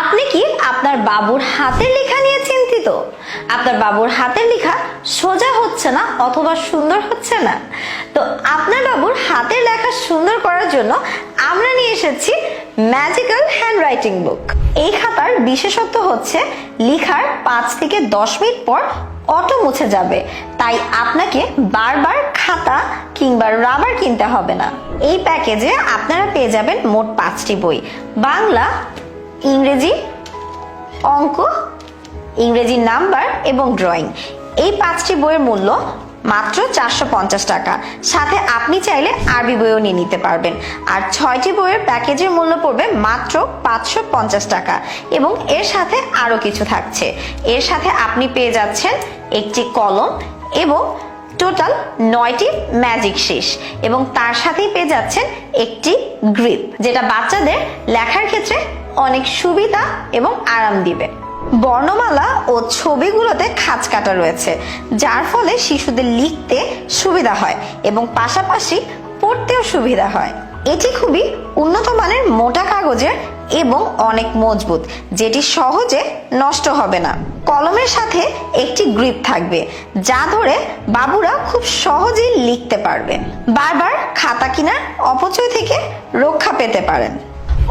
আপনি কি আপনার বাবুর হাতের লেখা নিয়ে চিন্তিত? আপনার বাবুর হাতের লেখা সোজা হচ্ছে না অথবা সুন্দর হচ্ছে না? তো আপনার বাবুর হাতের লেখা সুন্দর করার জন্য আমরা নিয়ে এসেছি ম্যাজিক্যাল হ্যান্ডরাইটিং বুক এই খাতার বিশেষত্ব হচ্ছে লেখার পাঁচ থেকে দশ মিনিট পর অটো মুছে যাবে। তাই আপনাকে বারবার খাতা কিংবা রাবার কিনতে হবে না। এই প্যাকেজে আপনারা পেয়ে যাবেন মোট পাঁচটি বই। বাংলা ইংরেজি অঙ্ক, ইংরেজি নাম্বার এবং ড্রয়িং। এই পাঁচটি বইয়ের মূল্য মাত্র চারশো পঞ্চাশ টাকা। সাথে আপনি চাইলে আরবি বইও নিয়ে নিতে পারবেন। আর ছয়টি বইয়ের প্যাকেজের মূল্য পড়বে মাত্র পাঁচশো পঞ্চাশ টাকা। এবং এর সাথে আরও কিছু থাকছে। এর সাথে আপনি পেয়ে যাচ্ছেন একটি কলম এবং টোটাল নয়টি ম্যাজিক শেষ এবং তার সাথেই পেয়ে যাচ্ছেন একটি গ্রিপ, যেটা বাচ্চাদের লেখার ক্ষেত্রে অনেক সুবিধা এবং আরাম দিবে। বর্ণমালা ও ছবিগুলোতে খাঁজ কাটা রয়েছে, যার ফলে শিশুদের লিখতে সুবিধা হয় এবং পাশাপাশি পড়তেও সুবিধা হয়। এটি খুবই উন্নত মানের মোটা কাগজের এবং অনেক মজবুত, যেটি সহজে নষ্ট হবে না। কলমের সাথে একটি গ্রিপ থাকবে, যা ধরে বাবুরা খুব সহজেই লিখতে পারবে বারবার খাতা কিনার অপচয় থেকে রক্ষা পেতে পারেন।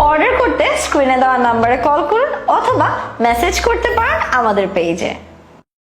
অর্ডার করতে স্ক্রিনে দেওয়া নাম্বারে কল করুন অথবা মেসেজ করতে পারেন আমাদের পেজে